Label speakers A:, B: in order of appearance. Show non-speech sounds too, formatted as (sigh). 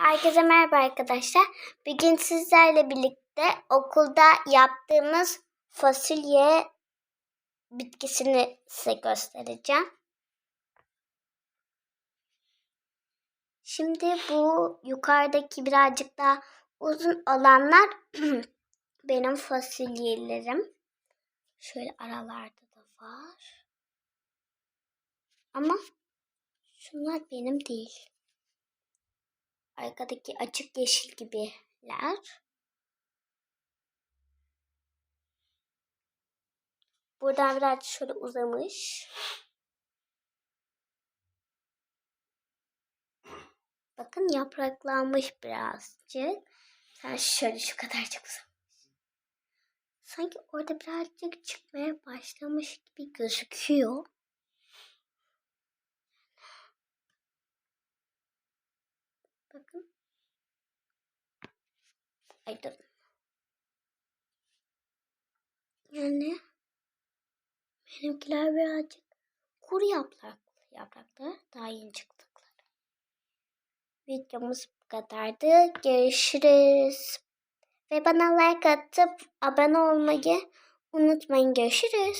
A: Herkese merhaba arkadaşlar. Bugün sizlerle birlikte okulda yaptığımız fasulye bitkisini size göstereceğim. Şimdi bu yukarıdaki birazcık daha uzun olanlar (clears throat) benim fasulyelerim. Şöyle aralarda da var. Ama şunlar benim değil. Arkadaki açık yeşil gibiler. Buradan biraz şöyle uzamış. Bakın yapraklanmış birazcık. Sen şöyle şu kadarcık uzamış. Sanki orada birazcık çıkmaya başlamış gibi gözüküyor. Bakın. Ay dur. Yani benimkiler birazcık kuru yaprak, yapraklar daha yeni çıktıkları. Videomuz bu kadardı. Görüşürüz. Ve bana like atıp abone olmayı unutmayın. Görüşürüz.